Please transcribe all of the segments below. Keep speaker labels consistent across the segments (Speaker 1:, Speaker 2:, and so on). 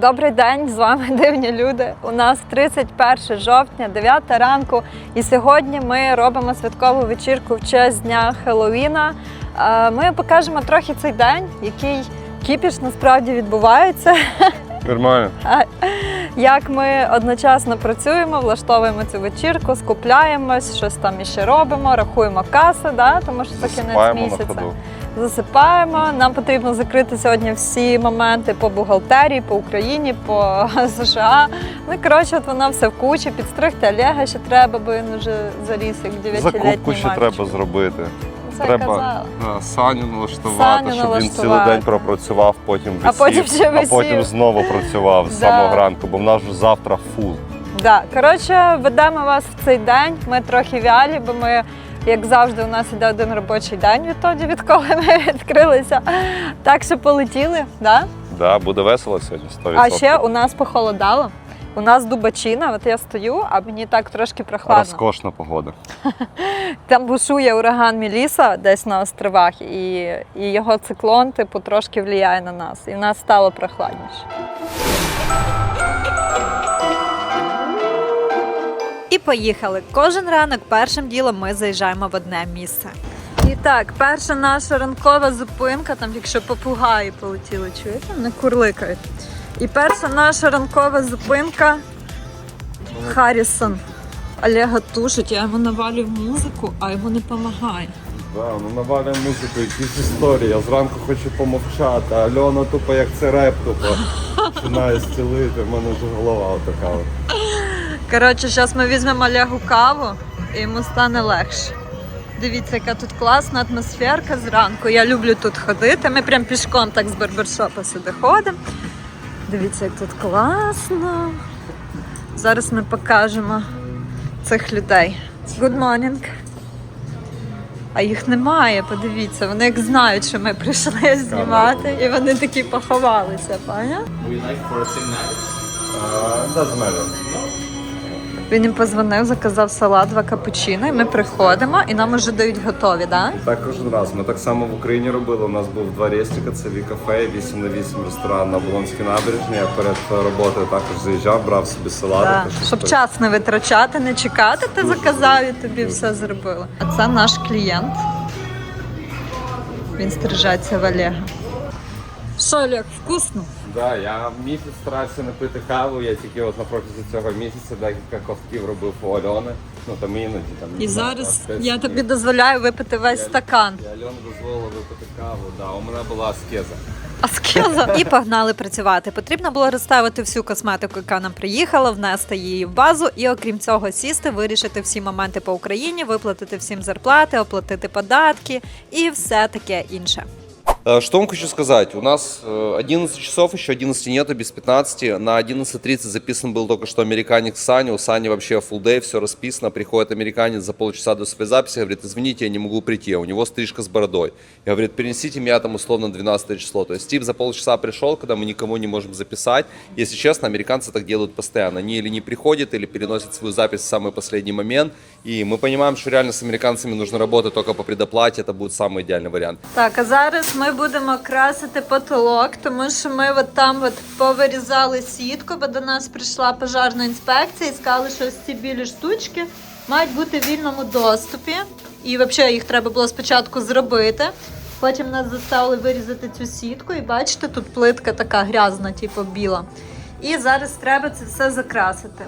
Speaker 1: Добрий день, з вами дивні люди. У нас 31 жовтня, 9 ранку, і сьогодні ми робимо святкову вечірку в честь дня Хеллоуіна. Е, Ми покажемо трохи цей день, який кіпіш насправді відбувається.
Speaker 2: Нормально.
Speaker 1: Як ми одночасно працюємо, влаштовуємо цю вечірку, скупляємось, щось там іще робимо, рахуємо каси, да? тому що це кінець місяця.
Speaker 2: ходу.
Speaker 1: Засипаємо. Нам потрібно закрити сьогодні всі моменти по бухгалтерії, по Україні, по США. Ну коротше, от вона все в кучі. Підстригти Олега ще треба, бо він вже заріс як 9-літній
Speaker 2: Закупку ще
Speaker 1: мальчик.
Speaker 2: треба зробити.
Speaker 1: Це
Speaker 2: треба
Speaker 1: казала.
Speaker 2: Саню налаштувати,
Speaker 1: Саню
Speaker 2: щоб він цілий день пропрацював, потім
Speaker 1: А потім ще
Speaker 2: а
Speaker 1: висів.
Speaker 2: потім знову працював з
Speaker 1: Да.
Speaker 2: самого ранку, бо в нас вже завтра фул.
Speaker 1: Да. Коротше, ведемо вас в цей день. Ми трохи вялі, бо ми, як завжди, у нас іде один робочий день відтоді, відколи ми відкрилися. Так що полетіли. Да?
Speaker 2: Да, буде весело сьогодні 100%.
Speaker 1: А ще у нас похолодало. У нас дубачина, от я стою, а мені так трошки прохладно.
Speaker 2: Розкошна погода.
Speaker 1: Там бушує ураган Міліса десь на островах, і, і його циклон, типу, трошки впливає на нас. І в нас стало прохладніше. І поїхали. Кожен ранок першим ділом ми заїжджаємо в одне місце. І так, перша наша ранкова зупинка, там якщо попугаї полетіли, чуєте? Не курликають. І перша наша ранкова зупинка Харрісон. Олега тушить, я йому навалюю музику, а йому не допомагає.
Speaker 2: Да, ну навалює музику, якісь історії. Я зранку хочу помовчати, а Альона тупо як це реп, тупо починає стілити, в мене вже голова така.
Speaker 1: Коротше, зараз ми візьмемо Олегу каву і йому стане легше. Дивіться, яка тут класна атмосферка зранку. Я люблю тут ходити. Ми прям пішком так з барбершопа сюди ходимо. Дивіться, як тут класно. Зараз ми покажемо цих людей. Good morning. А їх немає, подивіться. Вони як знають, що ми прийшли знімати, і вони такі поховалися, паня?
Speaker 2: Uh, doesn't matter.
Speaker 1: Він їм позвонив, заказав салат, два капучино, і ми приходимо, і нам вже дають готові, да?
Speaker 2: Так кожен раз. Ми так само в Україні робили. У нас був два рестика, це Вікафе, 8 на 8 ресторан на Болонській набережній. Я перед роботою також заїжджав, брав собі салати.
Speaker 1: Да. Щоб час не витрачати, не чекати, ти заказав і тобі все зробили. А це наш клієнт. Він стрижеться в Олега. Що, Олег, вкусно?
Speaker 2: Да, я місяць старався не пити каву. Я тільки от на протязі цього місяця декілька ковтків робив у Альони. Ну там іноді там.
Speaker 1: І зараз я тобі дозволяю випити весь стакан.
Speaker 2: Я Альоні дозволила випити каву. Да, у мене була аскеза.
Speaker 1: Аскеза. І погнали працювати. Потрібно було розставити всю косметику, яка нам приїхала, внести її в базу, і окрім цього, сісти, вирішити всі моменти по Україні, виплатити всім зарплати, оплатити податки і все таке інше.
Speaker 3: Э, Что вам хочу сказать? У нас э, 11 часов, еще 11 нету, без 15. На 11.30 записан был только что американец Саня. У Сани вообще full day, все расписано. Приходит американец за полчаса до своей записи, говорит, извините, я не могу прийти. У него стрижка с бородой. И говорит, перенесите меня там условно 12 число. То есть тип за полчаса пришел, когда мы никому не можем записать. Если честно, американцы так делают постоянно. Они или не приходят, или переносят свою запись в самый последний момент. И мы понимаем, что реально с американцами нужно работать только по предоплате. Это будет самый идеальный вариант.
Speaker 1: Так, а зараз ми будемо красити потолок, тому що ми от там от повирізали сітку, бо до нас прийшла пожежна інспекція і сказали, що ось ці білі штучки мають бути в вільному доступі. І взагалі їх треба було спочатку зробити. Потім нас заставили вирізати цю сітку, і бачите, тут плитка така грязна, типу біла. І зараз треба це все закрасити.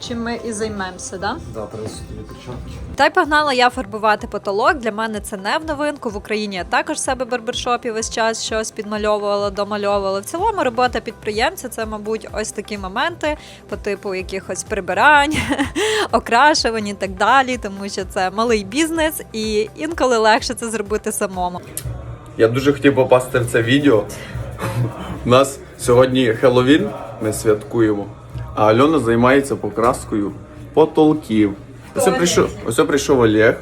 Speaker 1: Чим ми і займемося, да?
Speaker 2: Собі перчатки.
Speaker 1: Та й погнала я фарбувати потолок. Для мене це не в новинку. В Україні я також себе барбершопі весь час щось підмальовувала, домальовувала. В цілому робота підприємця це, мабуть, ось такі моменти по типу якихось прибирань, окрашувань і так далі, тому що це малий бізнес, і інколи легше це зробити самому.
Speaker 4: Я дуже хотів попасти в це відео. У нас сьогодні Хеллоуін, ми святкуємо, а Альона займається покраскою потолків. Ось прийшов, ось прийшов Олег.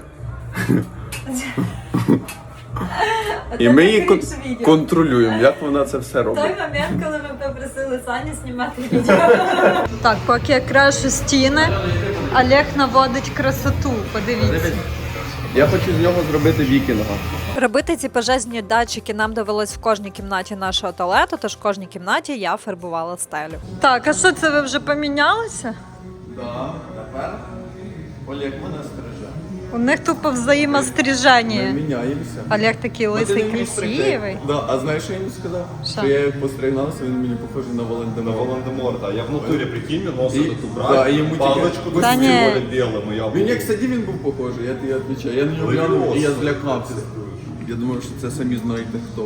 Speaker 4: І ми її кон- контролюємо, як вона це все робить.
Speaker 1: Той момент, коли ми попросили Саню знімати відео. Так, поки я крашу стіни, Олег наводить красоту. Подивіться.
Speaker 4: Я хочу з нього зробити вікінга.
Speaker 1: Робити ці пожежні датчики нам довелось в кожній кімнаті нашого туалету, тож в кожній кімнаті я фарбувала стелю. Так, а що це ви вже помінялися?
Speaker 4: Да, тепер Олег мене стриже.
Speaker 1: У них тупо
Speaker 4: Ми
Speaker 1: взаємостріження.
Speaker 4: міняємося.
Speaker 1: Олег такий лисий, красивий.
Speaker 4: Да, а знаєш, що я йому сказав?
Speaker 1: Що?
Speaker 4: Що я як постригнався, він мені похожий на
Speaker 2: На
Speaker 4: Волан-де-Морта.
Speaker 2: Волан-де-Морта. Я в натурі, прикинь, нос
Speaker 4: І-
Speaker 2: этот убрать,
Speaker 4: да, і йому тільки
Speaker 2: палочку
Speaker 4: костюм
Speaker 1: Та ні.
Speaker 2: я
Speaker 4: Він як сидів, він був похожий, я тобі відповідаю. Я на нього глянув і я злякався. Я думав, що це самі знаєте хто.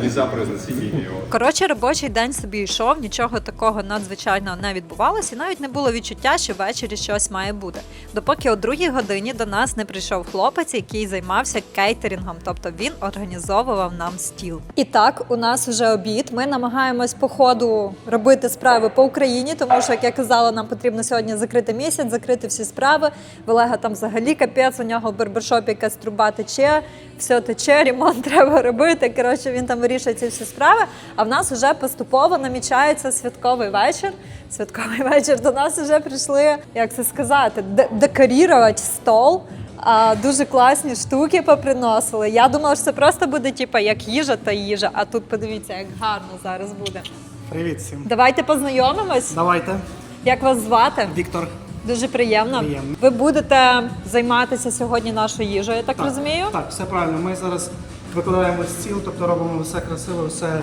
Speaker 2: Нельзя произносить имя его.
Speaker 1: Коротше, робочий день собі йшов, нічого такого надзвичайного не відбувалося, і навіть не було відчуття, що ввечері щось має бути. Допоки о другій годині до нас не прийшов хлопець, який займався кейтерінгом, тобто він організовував нам стіл. І так, у нас вже обід. Ми намагаємось по ходу робити справи по Україні, тому що, як я казала, нам потрібно сьогодні закрити місяць, закрити всі справи. В Олега там взагалі капець, у нього в барбершопі якась труба тече, все тече, ремонт треба робити. Коротше, він там вирішує ці всі справи. А в нас вже поступово намічається святковий вечір. Святковий вечір до нас вже прийшли, як це сказати, де- декорувати стол. А, дуже класні штуки поприносили. Я думала, що це просто буде типу, як їжа та їжа. А тут подивіться, як гарно зараз буде.
Speaker 5: Привіт всім.
Speaker 1: Давайте познайомимось.
Speaker 5: Давайте.
Speaker 1: Як вас звати?
Speaker 5: Віктор.
Speaker 1: Дуже приємно.
Speaker 5: Приємно.
Speaker 1: Ви будете займатися сьогодні нашою їжею, я так, розумію?
Speaker 5: Так, все правильно. Ми зараз викладаємо стіл, тобто робимо все красиво, все е,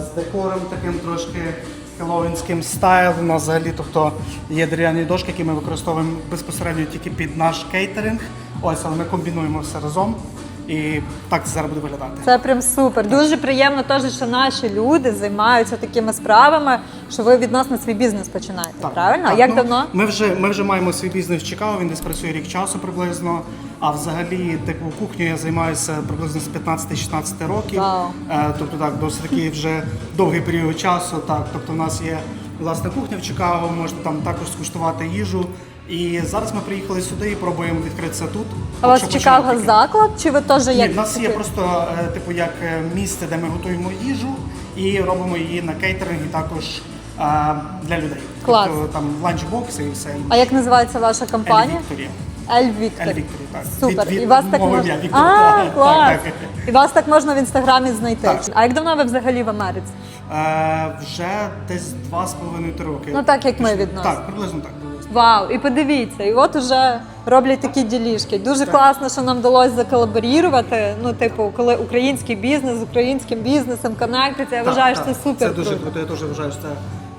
Speaker 5: з декором таким трошки хеллоуінським стайл. У нас взагалі, тобто є дерев'яні дошки, які ми використовуємо безпосередньо тільки під наш кейтеринг. Ось, але ми комбінуємо все разом. І так це зараз буде виглядати.
Speaker 1: Це прям супер. Дуже приємно теж, що наші люди займаються такими справами, що ви відносно свій бізнес починаєте. Правильно? А
Speaker 5: так,
Speaker 1: як
Speaker 5: ну,
Speaker 1: давно?
Speaker 5: Ми вже, ми вже маємо свій бізнес в Чикаго, він десь працює рік часу приблизно. А взагалі, типу, кухню я займаюся приблизно з 15-16 років.
Speaker 1: Вау.
Speaker 5: Е, тобто так, досить такий вже довгий період часу. Так, тобто, у нас є власна кухня в Чикаго, можете там також скуштувати їжу. І зараз ми приїхали сюди і пробуємо відкритися тут.
Speaker 1: А вас
Speaker 5: Поки
Speaker 1: в
Speaker 5: що
Speaker 1: заклад, чи ви теж
Speaker 5: Ні,
Speaker 1: як
Speaker 5: в нас є просто е, типу як е, місце, де ми готуємо їжу і робимо її на кейтеринг і також е, для людей.
Speaker 1: Клас.
Speaker 5: Тобто там ланчбокси і все.
Speaker 1: А як називається ваша компанія?
Speaker 5: Вікторія.
Speaker 1: Ель Вікторі.
Speaker 5: Ель Вікторі, так.
Speaker 1: Супер.
Speaker 5: Від- від
Speaker 1: і вас так можна...
Speaker 5: ім'я Віктор.
Speaker 1: А,
Speaker 5: Так,
Speaker 1: клас.
Speaker 5: так, так.
Speaker 1: І вас так можна в інстаграмі знайти.
Speaker 5: Так.
Speaker 1: А як давно ви взагалі в Америці?
Speaker 5: Е, вже десь два з половиною три роки.
Speaker 1: Ну, так, як ми відносно.
Speaker 5: Так, приблизно так.
Speaker 1: Вау, і подивіться, і от уже роблять такі ділішки. Дуже класно, що нам вдалося заколаборірувати. Ну, типу, коли український бізнес з українським бізнесом коннектиться, я
Speaker 5: Так,
Speaker 1: вважаю, що це супер.
Speaker 5: Це дуже
Speaker 1: круто.
Speaker 5: Я теж вважаю, що це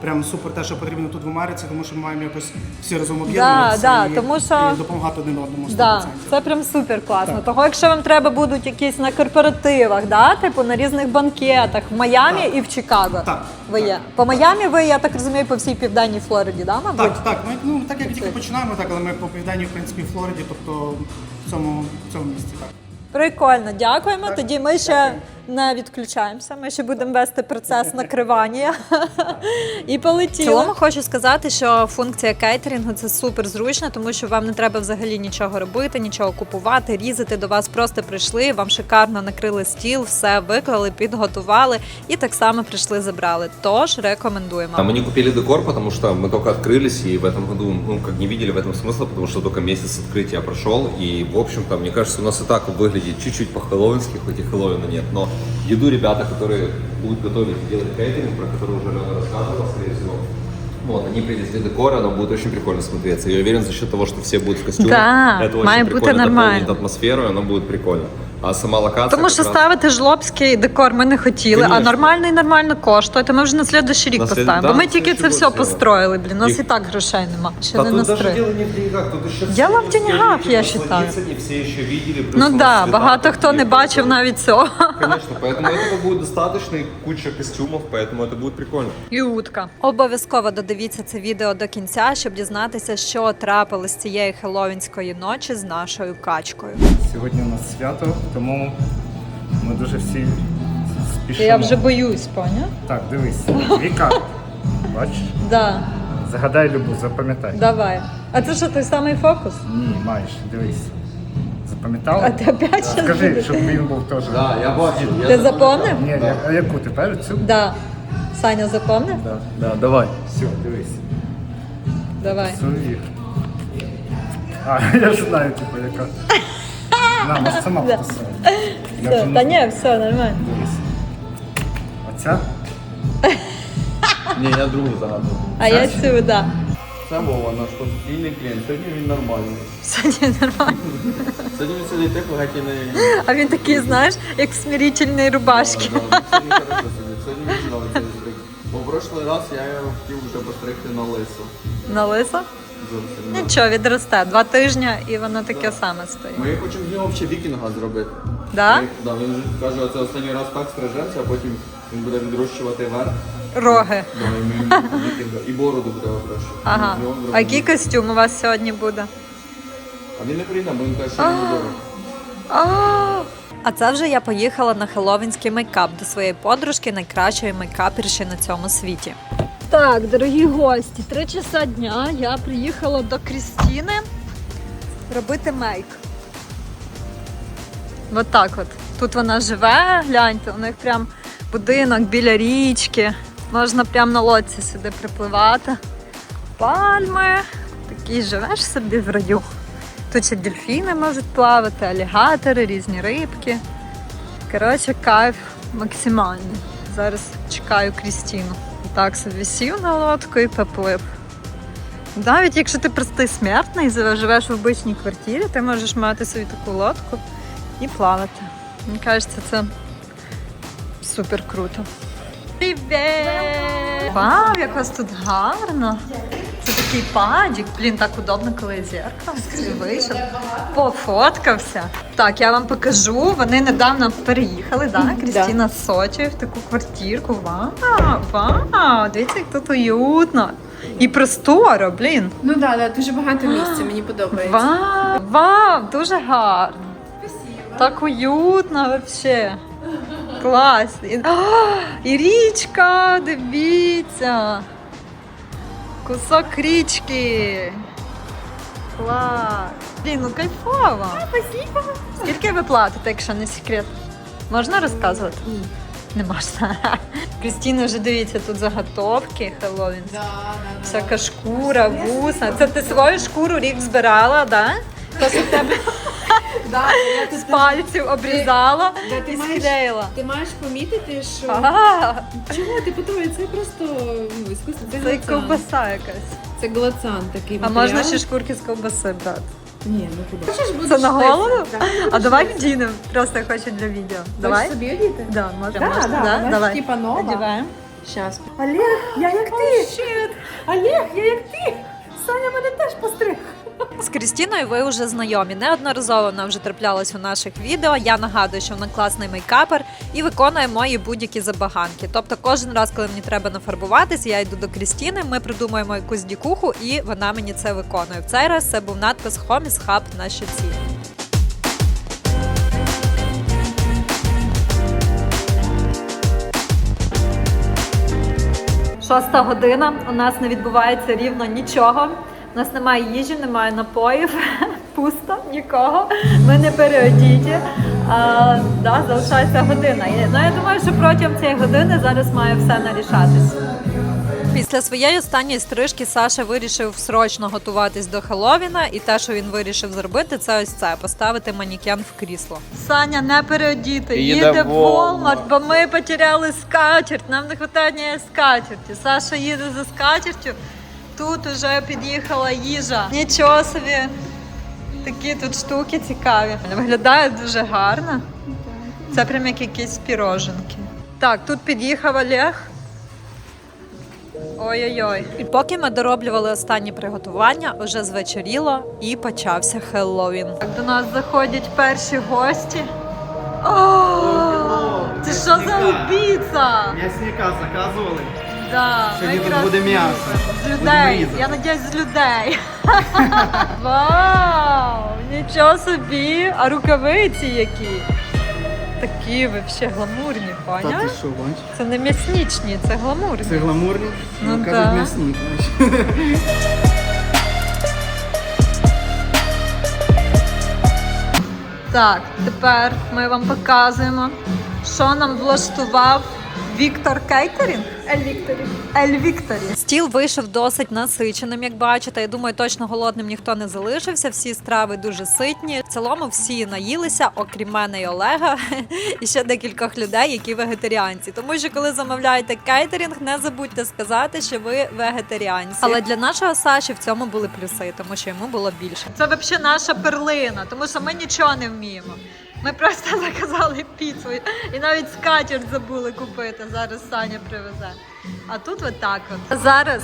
Speaker 5: прям супер те, що потрібно тут в Америці, тому що ми маємо якось всі разом об'єднуватися
Speaker 1: да,
Speaker 5: і,
Speaker 1: тому що-
Speaker 5: і допомагати один одному. 100%.
Speaker 1: Да, це прям супер класно.
Speaker 5: Так.
Speaker 1: Того, якщо вам треба будуть якісь на корпоративах, да, типу на різних банкетах в Майамі і в Чикаго.
Speaker 5: Так,
Speaker 1: Ви
Speaker 5: так.
Speaker 1: є. По Майамі ви, я так розумію, по всій південній Флориді, да, мабуть?
Speaker 5: Так, так. Ми, ну, так як тільки починаємо, так, але ми по південній, в принципі, Флориді, тобто в цьому, в цьому місці. Так.
Speaker 1: Прикольно, дякуємо. Тоді ми ще не відключаємося. Ми ще будемо вести процес накривання і полетіли. В цілому хочу сказати, що функція кейтерінгу це супер зручно, тому що вам не треба взагалі нічого робити, нічого купувати, різати. До вас просто прийшли, вам шикарно накрили стіл, все виклали, підготували і так само прийшли, забрали. Тож рекомендуємо.
Speaker 3: А мы не купили декор, потому что мы только открылись, и в этом году, ну, как не видели в этом смысла, потому что только месяц открытия прошел, и, в общем-то, мне кажется, у нас и так выглядит чуть-чуть по-хэллоуински, хоть и Хэллоуина нет, но еду ребята, которые будут готовить и делать кейтеринг, про который уже Лена рассказывала, скорее всего, вот, они привезли декор, и оно будет очень прикольно смотреться. Я уверен, за счет того, что все будут в костюмах,
Speaker 1: Да,
Speaker 3: это очень
Speaker 1: має бути
Speaker 3: прикольно
Speaker 1: нормально.
Speaker 3: дополнит атмосферу, и оно будет прикольно. А сама локация...
Speaker 1: Тому
Speaker 3: как
Speaker 1: що
Speaker 3: раз-
Speaker 1: ставити жлобський декор ми не хотіли, а
Speaker 3: Конечно.
Speaker 1: нормальний нормально коштує. То ми вже на слідуючий рік
Speaker 3: На слід-
Speaker 1: поставимо.
Speaker 3: да,
Speaker 1: Бо ми
Speaker 3: на
Speaker 1: тільки це
Speaker 3: слідуючий
Speaker 1: все
Speaker 3: год
Speaker 1: построїли. Блін, у нас
Speaker 3: І-
Speaker 1: і так грошей нема. Ще
Speaker 3: Да
Speaker 1: не
Speaker 3: тут даже
Speaker 1: настроїли.
Speaker 3: дело не в деньгах, тут еще
Speaker 1: Дело
Speaker 3: все
Speaker 1: в
Speaker 3: не успели
Speaker 1: деньгах,
Speaker 3: еще
Speaker 1: я
Speaker 3: насладиться,
Speaker 1: считаю.
Speaker 3: Не все еще видели. плюс
Speaker 1: Ну
Speaker 3: у нас
Speaker 1: да,
Speaker 3: цвета
Speaker 1: багато
Speaker 3: такие,
Speaker 1: хто не бачив
Speaker 3: поэтому-
Speaker 1: навіть цього.
Speaker 3: Конечно, поэтому этого будет достаточно и куча костюмов, поэтому это будет прикольно.
Speaker 1: І утка. Обов'язково додивіться це відео до кінця, щоб дізнатися, що трапилось цієї хеллоуінської ночі з нашою качкою.
Speaker 6: Сьогодні у нас свято, тому ми дуже всі спішимо.
Speaker 1: Я вже боюсь, поня?
Speaker 6: Так, дивись. Віка. Бачиш?
Speaker 1: Да,
Speaker 6: Загадай любу, запам'ятай.
Speaker 1: давай. А це що той самий фокус?
Speaker 6: Ні, маєш, дивись. Запам'ятала?
Speaker 1: А ти опять щас
Speaker 6: Скажи,
Speaker 1: будеш?
Speaker 6: щоб він був теж.
Speaker 3: Да, я бачу.
Speaker 1: Ти запомнив?
Speaker 6: Ні, я- а яку тепер? Цю?
Speaker 1: Да. Саня запомнив?
Speaker 6: Да, да, давай. Все, дивись.
Speaker 1: Давай.
Speaker 6: А, я ж знаю, типу, яка. На, може сама потусує. Я вже не
Speaker 1: Та ні, все, нормально.
Speaker 6: дивлюсь. Оця?
Speaker 4: Ні, я другу загадую.
Speaker 1: А я сюди.
Speaker 4: Це Вова, наш постійний клієнт. Сьогодні він нормальний.
Speaker 1: Сьогодні нормально.
Speaker 4: Сьогодні він сидить тихо, геть і не...
Speaker 1: А він такий, знаєш, як в смирительній рубашці.
Speaker 4: Да, да, Сьогодні хорошо сидить. Сьогодні мені подобається цей стриг. Бо в прошлий раз я його хотів вже постригти на лисо.
Speaker 1: На лисо?
Speaker 4: Зовсім. да.
Speaker 1: Нічого, відросте. Два тижні і воно таке саме стоїть.
Speaker 4: Ми хочемо з нього взагалі вікінга зробити.
Speaker 1: Да?
Speaker 4: Ми- Да, він каже, оце останній раз так стрижемося, а потім він буде відрощувати верх.
Speaker 1: Роги.
Speaker 4: Да, і ми вікінга. І бороду буде оброщувати.
Speaker 1: Ага.
Speaker 4: З нього
Speaker 1: А який костюм у вас сьогодні буде?
Speaker 4: А він не прийде, бо він каже, що він буде.
Speaker 1: А це вже я поїхала на хеллоуінський мейкап до своєї подружки, найкращої мейкаперші на цьому світі. Так, дорогі гості, три часа дня я приїхала до Крістіни робити мейк. От так от. Тут вона живе, гляньте, у них прям будинок біля річки. Можна прям на лодці сюди припливати. Пальми. Такий живеш собі в раю. Тут ще дельфіни можуть плавати, алігатори, різні рибки. Коротше, кайф максимальний. Зараз чекаю Крістіну. Так собі сів на лодку і поплив. Навіть якщо ти простий смертний, живеш в обичній квартирі, ти можеш мати собі таку лодку і плавати. Мені кажеться, це супер круто. Привіт! Вау, як вас тут гарно! Це такий падік. Блін, так удобно, коли є зеркало. Вийшов, пофоткався. Так, я вам покажу. Вони недавно переїхали, да? Крістіна з Сочі в таку квартирку. Вау, вау! Дивіться, як тут уютно. І просторо, блін.
Speaker 7: Ну да, да, дуже багато місця, мені подобається.
Speaker 1: Вау, вау, дуже гарно. Спасибо. Так уютно вообще. Клас. І, А, і річка, дивіться. Кусок річки. Клас. Блін, ну кайфово. Спасибо. Скільки ви платите, якщо не секрет? Можна розказувати? Ні. Не можна. Крістіна вже дивіться, тут заготовки Хеллоуінські.
Speaker 7: Да, да, да.
Speaker 1: Всяка шкура, вуса. Це ти свою шкуру рік збирала, да? Тебе
Speaker 7: Да, я тут
Speaker 1: з пальців обрізала
Speaker 7: Да, ти
Speaker 1: і
Speaker 7: маєш-
Speaker 1: склеїла.
Speaker 7: Ти маєш помітити, що
Speaker 1: А,
Speaker 7: чого ти подумай, це просто ну, іскусство. Це,
Speaker 1: Це
Speaker 7: глацан.
Speaker 1: ковбаса якась.
Speaker 7: Це глацан такий.
Speaker 1: А
Speaker 7: матеріал.
Speaker 1: можна ще шкурки з ковбаси брати.
Speaker 7: Ні, ну куди? Хочеш будеш
Speaker 1: Це на голову?
Speaker 7: да.
Speaker 1: А давай вдінемо, просто я хочу для відео. Давай?
Speaker 7: Хочеш собі одіти?
Speaker 1: Да, можна,
Speaker 7: Да,
Speaker 1: можна,
Speaker 7: да,
Speaker 1: да?
Speaker 7: ж
Speaker 1: давай.
Speaker 7: типа нова.
Speaker 1: Одіваємо.
Speaker 7: Щас.
Speaker 5: Олег, я як ти! Олег, я як ти! Саня мене теж постриг.
Speaker 1: З Крістіною ви вже знайомі. Неодноразово вона вже траплялась у наших відео. Я нагадую, що вона класний мейкапер і виконує мої будь-які забаганки. Тобто, кожен раз, коли мені треба нафарбуватись, я йду до Крістіни, ми придумуємо якусь дікуху, і вона мені це виконує. В цей раз це був надпис Хоміс Хаб на щоці. Шоста година. У нас не відбувається рівно нічого. У нас немає їжі, немає напоїв, пусто, нікого. Ми не переодіті. А, да, залишається година. І, Ну, я думаю, що протягом цієї години зараз має все нарішатись. Після своєї останньої стрижки Саша вирішив срочно готуватись до Хеллоуіна, і те, що він вирішив зробити, це ось це поставити манікен в крісло. Саня не переодіти,
Speaker 3: Їде
Speaker 1: їде
Speaker 3: в Walmart.
Speaker 1: Бо ми потеряли скатерть. Нам не вистачає скатерті. Саша їде за скатертю. Тут вже під'їхала їжа. Нічого собі. Такі тут штуки цікаві. Виглядає дуже гарно. Це прям як якісь піроженки. Так, тут під'їхав Олег. Ой-ой-ой. І поки ми дороблювали останні приготування, уже звечоріло і почався Хеллоуін. Так, до нас заходять перші гості. О, це що за піца?
Speaker 5: М'ясника заказували.
Speaker 1: Да,
Speaker 5: Сьогодні тут буде м'ясо.
Speaker 1: З людей. Я надіюсь, з людей. Вау! Нічого собі! А рукавиці які? Такі взагалі гламурні,
Speaker 5: Та ти що, бач?
Speaker 1: Це не м'яснічні, це гламурні.
Speaker 5: Це гламурні?
Speaker 1: Ну,
Speaker 5: Ну,
Speaker 1: да.
Speaker 5: кажуть, м'ясник. знаєш.
Speaker 1: Так, тепер ми вам показуємо, що нам влаштував Віктор Кейтерінг? Ель Вікторі. Ель Вікторі. Стіл вийшов досить насиченим, як бачите. Я думаю, точно голодним ніхто не залишився. Всі страви дуже ситні. В цілому всі наїлися, окрім мене і Олега, і ще декількох людей, які вегетаріанці. Тому що коли замовляєте кейтерінг, не забудьте сказати, що ви вегетаріанці. Але для нашого Саші в цьому були плюси, тому що йому було більше. Це взагалі наша перлина, тому що ми нічого не вміємо. Ми просто заказали піцу і навіть скатерть забули купити. Зараз Саня привезе. А тут отак от. Зараз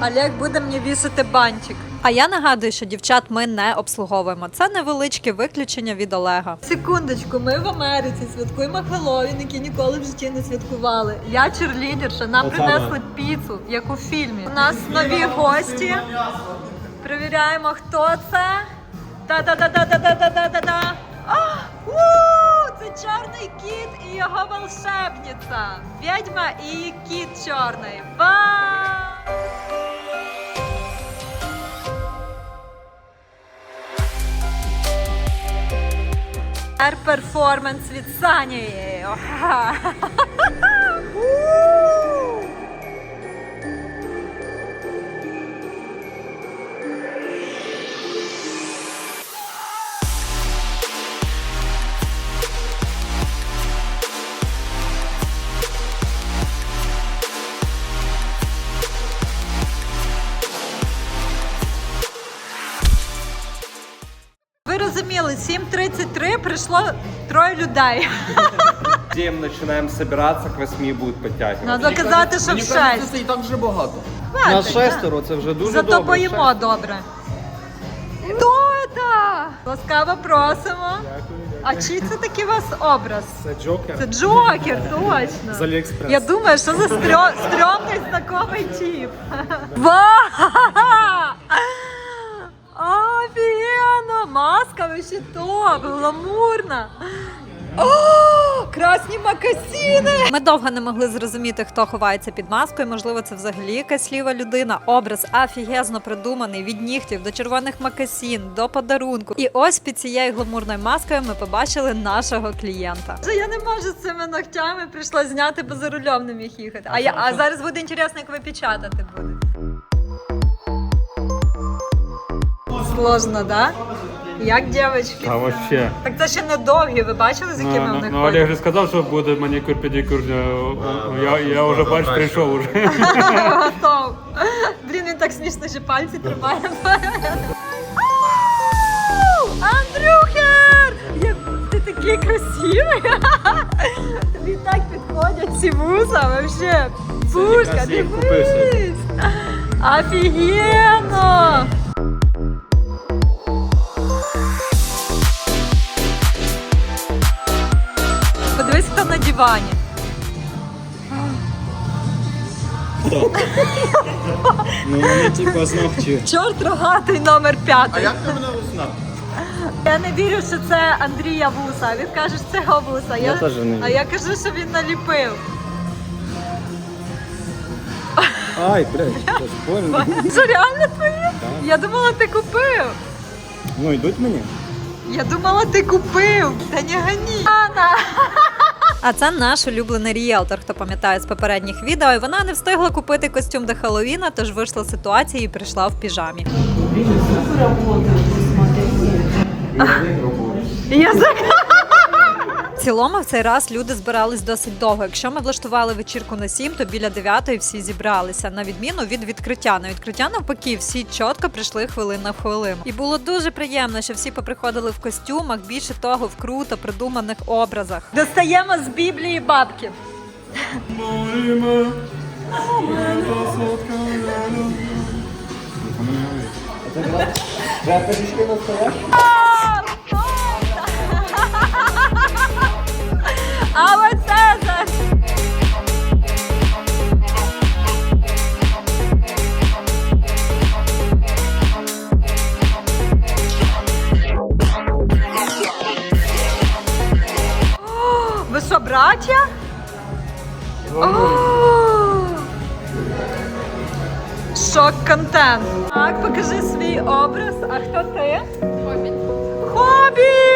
Speaker 1: Олег буде мені вісити бантик. А я нагадую, що дівчат ми не обслуговуємо. Це невеличке виключення від Олега. Секундочку, ми в Америці святкуємо Хеллоуін, який ніколи в житті не святкували. Я черлідерша, нам принесли піцу, як у фільмі. У нас нові гості. Перевіряємо, хто це. Та-да-да-да-да-да-да-да-да. У, Це чорний кіт і його волшебниця. Відьма і кіт чорний. Вау! Перформанс від Сані. 7.33 прийшло троє людей.
Speaker 2: В 7 начинаем собираться, к 8 будет подтягиваться.
Speaker 1: Треба казати, що в 6.
Speaker 4: це і так вже багато.
Speaker 1: Хватить,
Speaker 5: На шестеро це вже дуже
Speaker 1: Зато
Speaker 5: добре.
Speaker 1: поїмо добре. Хто? Ласкаво просимо. А чий це такий у вас образ?
Speaker 6: Це Джокер
Speaker 1: Це Джокер, точно.
Speaker 6: з Аліекспрес.
Speaker 1: Я думаю, що за стрьо... стрьомний знакомий тип. Ва! Маска вообще топ, гламурна. О, красні макасіни! Ми довго не могли зрозуміти, хто ховається під маскою. Можливо, це взагалі якась ліва людина. Образ афігезно придуманий від нігтів до червоних макасін, до подарунку. І ось під цією гламурною маскою ми побачили нашого клієнта. Я не можу з цими ногтями прийшла зняти, бо за рулем не міг їхати. А я а зараз буде інтересно, як ви печатати будете. Сложно, да? Як дівчатки?
Speaker 6: А вообще.
Speaker 1: Так це ще не довгі, ви бачили, з якими
Speaker 6: Ну,
Speaker 1: вони
Speaker 6: ну, Олег
Speaker 1: ходять?
Speaker 6: же сказав, що буде манікюр, педикюр. е, Я, я вже бач, прийшов уже.
Speaker 1: Готов. Блін, він так смішно, що пальці тримає. Андрюхер! Ти такий красивий! Тобі так підходять ці вуса, вообще. Пушка,
Speaker 6: якраз я їх купив
Speaker 1: дивись! Офігенно! Подивись, на дивані.
Speaker 6: Ну, вони типа знов чи.
Speaker 1: Чорт рогатий номер п'ятий.
Speaker 4: Як ти мене узнав?
Speaker 1: Я не вірю, що це Андрія вуса. Він каже, що це його вуса.
Speaker 6: Я теж не вірю.
Speaker 1: А я кажу, що він наліпив.
Speaker 6: Ай, блядь, це ж больно.
Speaker 1: Це реально твоє? Я думала, ти купив.
Speaker 6: Ну, йдуть мені?
Speaker 1: Я думала, ти купив. Та не гані. Анна. А це наш улюблений ріелтор, хто пам'ятає з попередніх відео. І вона не встигла купити костюм до Хеллоуіна, тож вийшла з ситуації і прийшла в піжамі. Я за- В цілому в цей раз люди збирались досить довго. Якщо ми влаштували вечірку на 7, то біля 9 всі зібралися. На відміну від відкриття. На відкриття навпаки, всі чітко прийшли хвилина в хвилину. І було дуже приємно, що всі поприходили в костюмах. Більше того, в круто придуманих образах. Достаємо з Біблії бабки. А вот братья? Шок-контент. Так, покажи свій образ. А хто ти? Хобіт. Хобіт!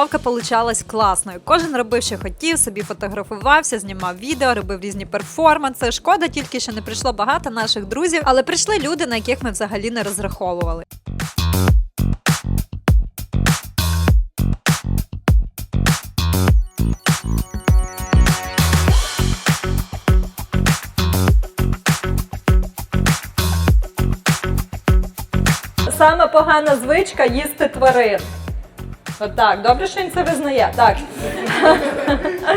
Speaker 1: Тусовка получалась класною. Кожен робив, що хотів, собі фотографувався, знімав відео, робив різні перформанси. Шкода тільки, що не прийшло багато наших друзів, але прийшли люди, на яких ми взагалі не розраховували. Саме погана звичка їсти тварин. Отак, добре, що він це визнає. Так.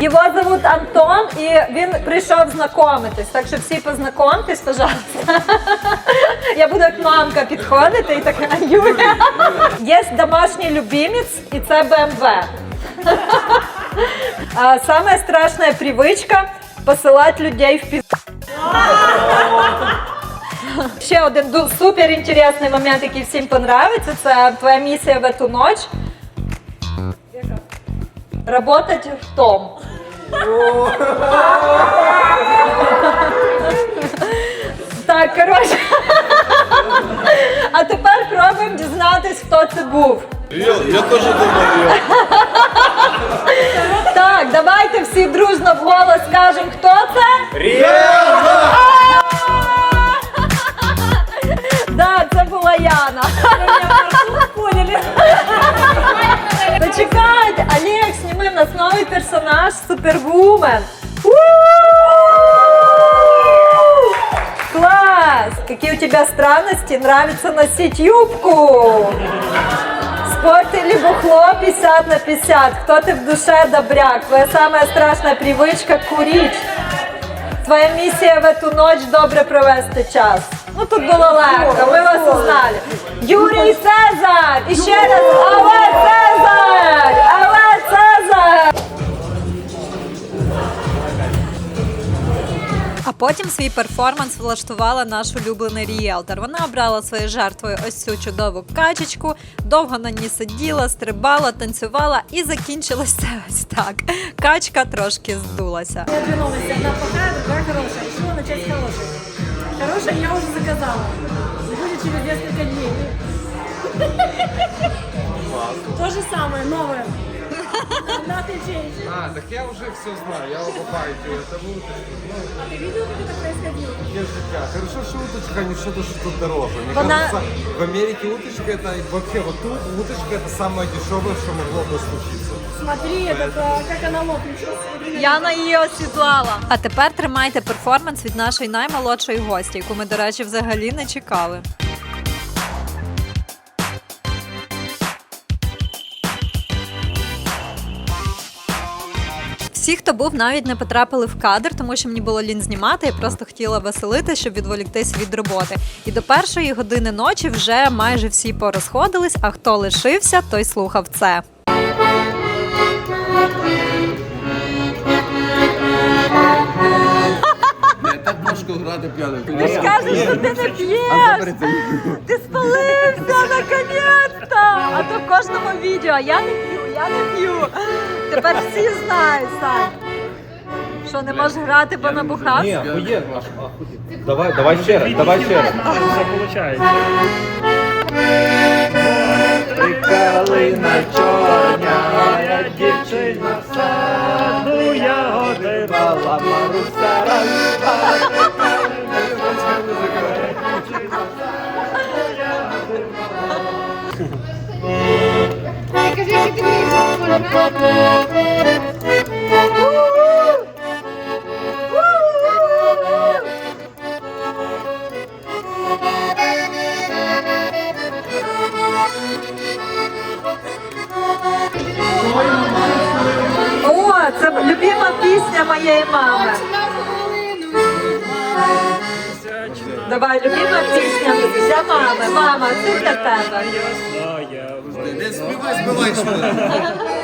Speaker 1: Його зовут Антон, і він прийшов знайомитись. Так що всі познайомтесь, пожалуйста. Я буду як мамка підходити і така Юля. Є домашній любимець, і це БМВ. А Самая страшная привичка посилати людей в піз... Ще один супер інтересний момент, який всім понравиться, це твоя місія в эту ніч. Работать в том. Так, коротше. А тепер пробуємо дізнатись, хто це був.
Speaker 2: Я теж думаю.
Speaker 1: Так, давайте всі дружно вголос скажемо, хто це? Да, це була Яна. Поняли? Почекайте, Олег, сніми, в нас новий персонаж Супервумен. У! Класс! Какие у тебя странности? Нравится носить юбку? Спорт или бухло 50 на 50? Кто ты в душе добряк? Твоя самая страшная привычка – курить. Твоя місія в эту ночь добре провести час. Ну тут було легко, ми вас узнали. Юрій Цезар! І ще раз Але Цезар! Але Цезар! А потім свій перформанс влаштувала наш улюблений ріелтор. Вона обрала своєю жертвою ось цю чудову качечку, довго на ній сиділа, стрибала, танцювала і закінчилося ось так. Качка трошки здулася.
Speaker 8: Две новости. Одна плохая, другая хорошая. Решила начать с хорошей. Хорошая я уже заказала. Будет через несколько дней. То же самое, новое. Nothing changed.
Speaker 2: А, так я вже все знаю, я обопаю це уточку. Ну,
Speaker 8: А ты видел, как это происходило?
Speaker 2: є життя. Хорошо, що уточка, не що то, що тут дороже. Мне
Speaker 1: Вона-
Speaker 2: кажется, в Америке уточка это вообще вот тут уточка это самое дешевое, что могло бы случиться.
Speaker 8: Смотри, это, а, как она лопнет. Сейчас смотри.
Speaker 1: Яна її освітлала. А тепер тримайте перформанс від нашої наймолодшої гості, яку ми, до речі, взагалі не чекали. Всі, хто був, навіть не потрапили в кадр, тому що мені було лінь знімати. Я просто хотіла веселити, щоб відволіктись від роботи. І до першої години ночі вже майже всі порозходились. А хто лишився, той слухав це. Ти ж кажеш, що ти не п'єш! Ти спалився наконець-то! А то в кожному відео я не п'ю, я не п'ю. Тепер всі знають, Сань. Що не можеш грати, бо набухався?
Speaker 3: Давай, давай ще раз, давай ще раз.
Speaker 6: Все виходить. Калина чорня, дівчина в саду, ягоди брала Маруся
Speaker 1: О, любима пісня моєї мами. Давай, любима пісня для мами. Мама, це для тебе.
Speaker 6: Холодну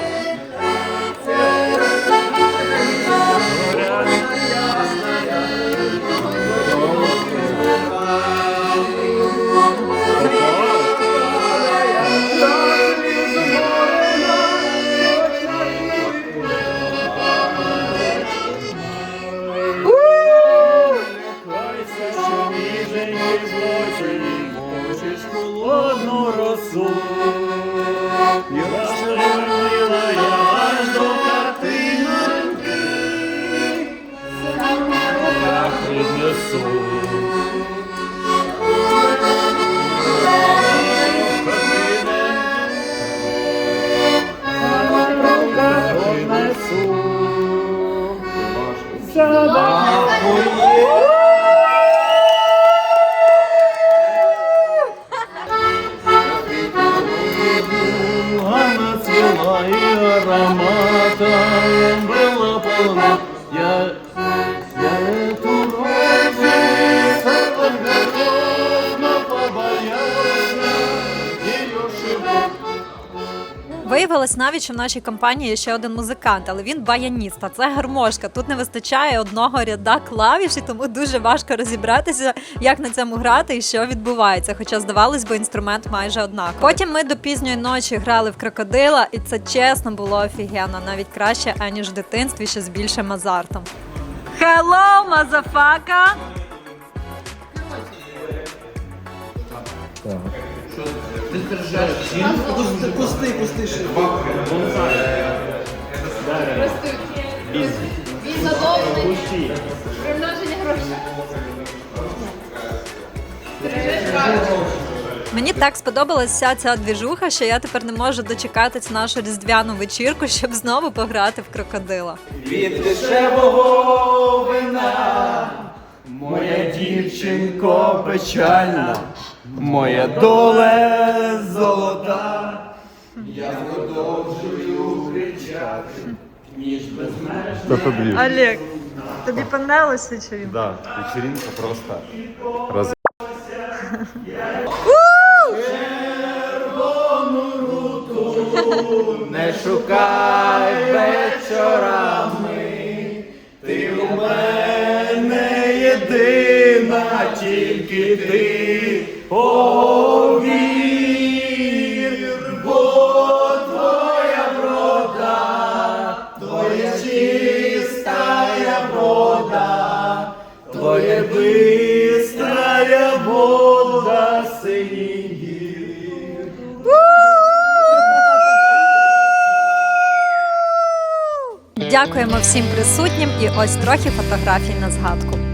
Speaker 1: Виявилось навіть, що в нашій компанії ще один музикант, але він баяніст, а це гармошка. Тут не вистачає одного ряда клавіш, і тому дуже важко розібратися, як на цьому грати і що відбувається. Хоча, здавалось би, інструмент майже однаковий. Потім ми до пізньої ночі грали в крокодила, і це чесно було офігенно, навіть краще, аніж в дитинстві, ще з більшим азартом. Hello, мазафака!
Speaker 7: Він задоволений. Примноження грошей.
Speaker 1: Мені так сподобалася вся ця двіжуха, що я тепер не можу дочекатись нашу різдвяну вечірку, щоб знову пограти в крокодила.
Speaker 6: Від дешевого вина, моя дівчинко печальна, моя доле золота, я продовжую кричати, ніж безмежно.
Speaker 1: Олег, тобі понравилося чи він?
Speaker 2: Да, вечеринка просто раз...
Speaker 6: Не шукай вечорами, ти у мене єдина, тільки ти бо твоя врода, твоя чистая вода, твоя бистрая вода синіх.
Speaker 1: Дякуємо всім присутнім і ось трохи фотографій на згадку.